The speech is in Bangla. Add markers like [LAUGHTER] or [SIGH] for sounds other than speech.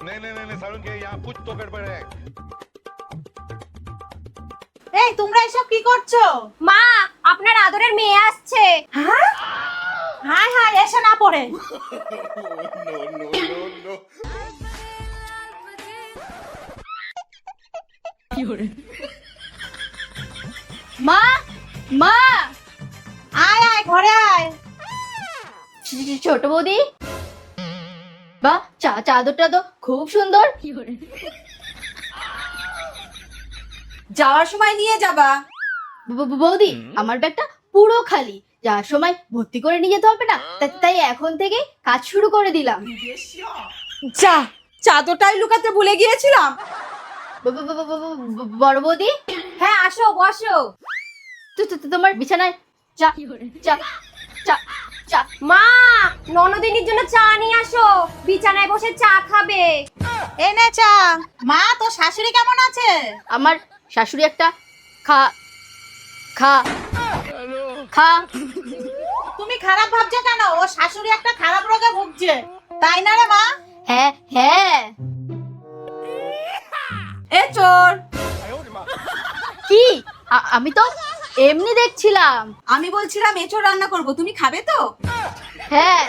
यहाँ कुछ तो गड़बड़ है এই তোমরা এসব কি করছো মা আপনার আদরের মেয়ে আসছে হ্যাঁ হাই হাই এসে না পড়ে [LAUGHS] মা মা আয় আয় ঘরে আয় ছোট বৌদি বাহ চা চাদরটা তো খুব সুন্দর। যাওয়ার সময় নিয়ে যাবা। ব- ব- বৌদি আমার ব্যাগটা পুরো খালি। যাওয়ার সময় ভর্তি করে নিয়ে যেতে হবে না। তাই এখন থেকে কাজ শুরু করে দিলাম। যা চাদরটাই লুকাতে ভুলে গিয়েছিলাম। ব- ব- ব- ব- ব- বড় বৌদি? হ্যাঁ আসো বসো। তোমার বিছানায় চা চা চা চা মা ননদিনীর জন্য চা নিয়ে আসো। বিছানায় বসে চা খাবে। এনে চা। মা তো শাশুড়ি কেমন আছে? আমার শাশুড়ি একটা খা খা খা। তুমি খারাপ ভাবছ কেন? ও শাশুড়ি একটা খারাপ রোগে ভুগছে। তাই না রে মা? হ্যাঁ হ্যাঁ। এ চোর। কি? আমি তো এমনি দেখছিলাম। আমি বলছিলাম এঁচোড় রান্না করব। তুমি খাবে তো? হ্যাঁ।